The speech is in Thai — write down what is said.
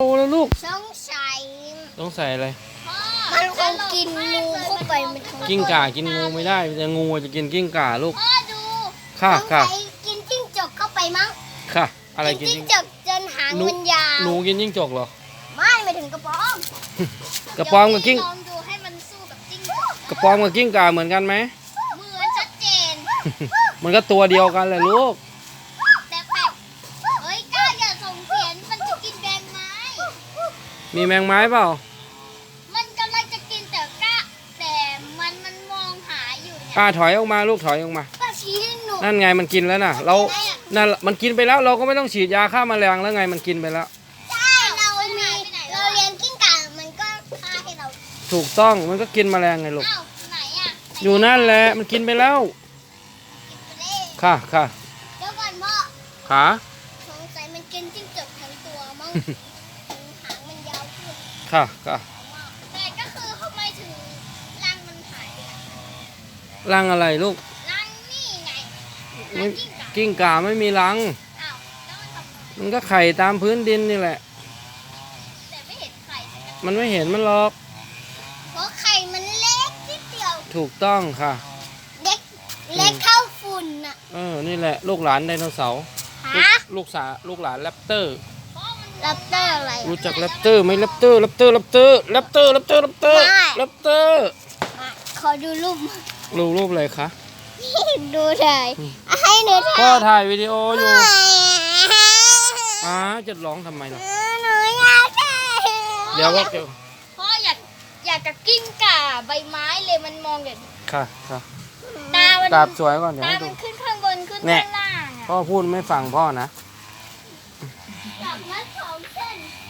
โตแล้วลูกสงสัยต้องใส่อะไร มันคงกินงูเข้าไปมันคงกิ้งก่ากินงูไม่ได้แต่งูจะกินกิ้งก่าลูก พ่อดูค่ะสงค่ะ สัยกินจิ้งจกเข้าไปมั้งค่ะ อะไรกินจิ้จิ้งงจกจนหางหนูมันยาวหนูกินจิ้งจกเหรอ ไม่ไม่ถึงกระป๋องกระปอมกับกิ้ง ลองดูให้มันสู้กับจิ้งจกกระปอมกับกิ้งก่าเหมือนกันไหม เหมือนชัดเจนมันก็ตัวเดียวกันแหละลูก มีแมงไม้เปล่า มันกำลังจะกินแต่กล้าแต่มันมันมองหาอยู่เนี่ยป้าถอยออกมาลูกถอยออกมา ป้าชี้ให้หนูนั่นไงมันกินแล้วน่ะ เรา นั่นมันกินไปแล้วเราก็ไม่ต้องฉีดยาฆ่าแมลงแล้วไงมันกินไปแล้ว ใช่เรามีเราเรียนกิ้งก่ามันก็ฆ่าให้เราถูกต้องมันก็กินแมลงไงลูก อ้าวไหนอะอยู่นั่นแหละมันกินไปแล้ว เล่ค่ะค่ะเดี๋ยวก่อนพ่อขา สงสัยมันกินจิ้งจกทั้งตัวมั้ง หางมันยาวขึ้น ค่ะค่ะแต่ก็คือทำไมถึงรังมันหายไปอะรังอะไรลูกรังนี่ไงไม่รังกิ้งก่ากิ้งก่าไม่มีรัง อ้าวแล้วมันทำมันก็ไข่ตามพื้นดินนี่แหละ แต่ไม่เห็นไข่สักอันมันไม่เห็นมันหรอก เพราะไข่มันเล็กนิดเดียว ถูกต้องค่ะ เล็กเล็กเท่าฝุ่นน่ะเออ นี่แหละ ลูกหลานไดโนเสาร์ลูกฮะ ลูกสาลูกหลานแรปเตอร์ รับเตอร์อะไรรู้จักแรปเตอร์ไหมแรปเตอร์แรปเตอร์แรปเตอร์แรปเตอร์แรปเตอร์แรปเตอร์ไม่แรปเตอร์มาขอดูรูปรูปรูปอะไรคะดูถ่ายให้หนูพ่อถ่ายถ่ายวิดีโออยู่ไม่อ้าจะร้องทำไมล่ะหนูอยากถ่ายเดี๋ยวว่าเดี๋ยวพ่ออยากอยากกับกิ้งก่าใบไม้เลยมันมองอย่างค่ะค่ะตามันกราบสวยก่อนเดี๋ยวตาให้มัดูนขึ้นข้างบนขึ้นแน่ข้างล่างอะพ่อพูดไม่ฟังพ่อนะ 我讨厌